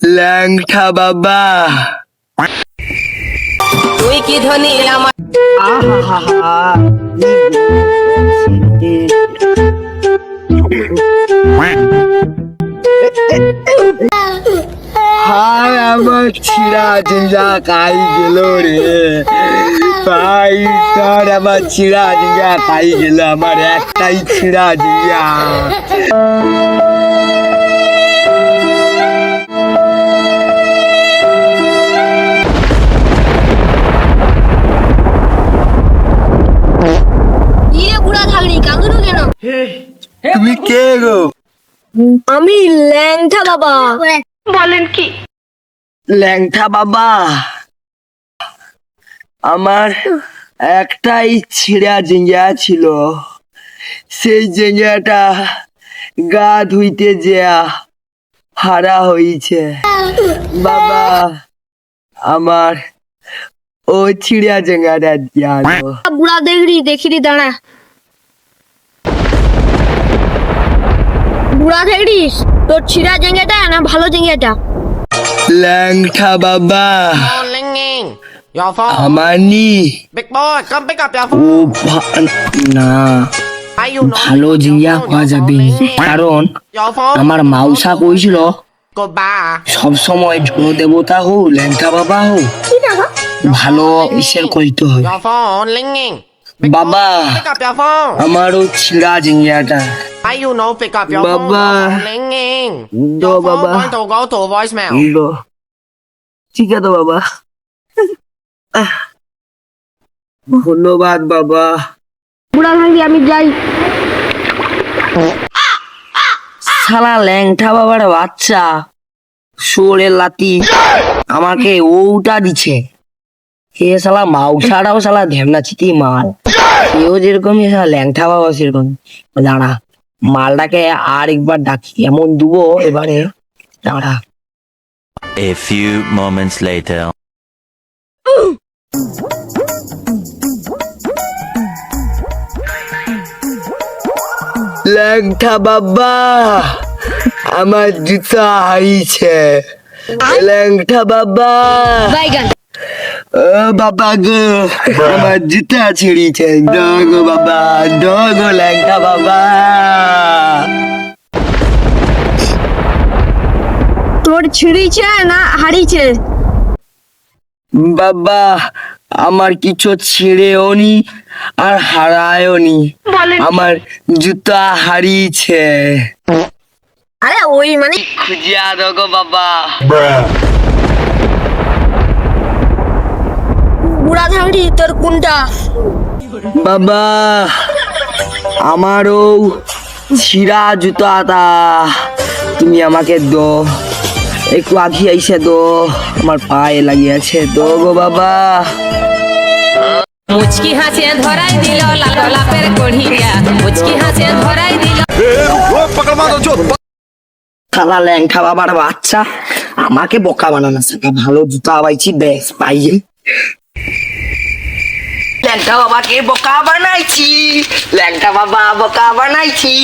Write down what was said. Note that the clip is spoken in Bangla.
ল্যাংঠা বাবা। তুই কি ধনী আমার হায় আমার ছিড়া জিঙ্গা খাই গেল রে? ভাই তোর আমার ছিড়া জিঙ্গা খাই গেল? আমার একটাই ছিড়া জিঙ্গা তুমি কে গো? আমি ল্যাংটা বাবা। ল্যাংঠা বাবা আমার একটাই ছিঁড়া জিঙ্গা ছিল। সেই জিঙ্গাটা গা ধুইতে যেয়া হারা হইছে। বাবা আমার ও দিয়া দাও। বুড়া দেখলি দেখিলি দাঁড়া। বুড়া দেখলিস তোর ছিঁড়া জেঙ্গেটা না ভালো জেঙ্গেটা ল্যাংঠা বাবা. আমার নি ও? ভালো জিঙ্গা পাওয়া যাবে কারণ আমার মাউসা কইছিল. সব সময় ঝোড়ো দেবতা হোক ল্যাংটা বাবা হোক ভালো ঈশ্বর করতে হয়. বাবা. আমারও ছিড়া জিঙ্গিয়াটা Why you know pick up your phone? Baba. Ringing. দো Your phone বাবা going to go to voicemail. দো ঠিক আছে বাবা ধন্যবাদ বাবা বুড়া থাকলি আমি যাই। শালা ল্যাংটা বাবার বাচ্চা। শোরের লাতি। আমাকে ওটা দিছে। এ শালা মাউসাটাও শালা ঢেমনা চিতি মাল। এও যেরকম এ শালা ল্যাংটা বাবা সেরকম দাঁড়া। মালটাকে আর একবার ডাকি এমন দুবো এবারে। দাঁড়া। A few moments later. ল্যাংটা বাবা আমার জুতা হারিয়েছে। ল্যাংটা বাবা। বাবা গো আমার জুতা ছিঁড়িছে ডগো বাবা ডগো ল্যাংটা বাবা। তোর ছিঁড়িছে না হারিয়েছে? বাবা আমার কিছু ছিঁড়েও নি আর হারায়ও নি। আমার জুতা হারিয়েছে। আরে ওই মানে খুঁজিয়া দগো বাবা। বুড়া তোর কোনটা? বাবা আমারও ছিঁড়া জুতাটা তুমি আমাকে দো। একটু আঘি আইসে দো। আমার পায়ে লাগিয়েছে দো গো বাবা। মুচকি হাসে ধরাই দিল লাল গোলাপের কড়িয়া। মুচকি হাসে ধরাই দিল খালা ল্যাংঠা বাবার বাচ্চা। আমাকে বোকা বানানো শেখা ভালো জুতা পাইছি বেশ পাইয়ে। ল্যাংটা বাবাকে বোকা বানাইছি। ল্যাংটা বাবা বোকা বানাইছি।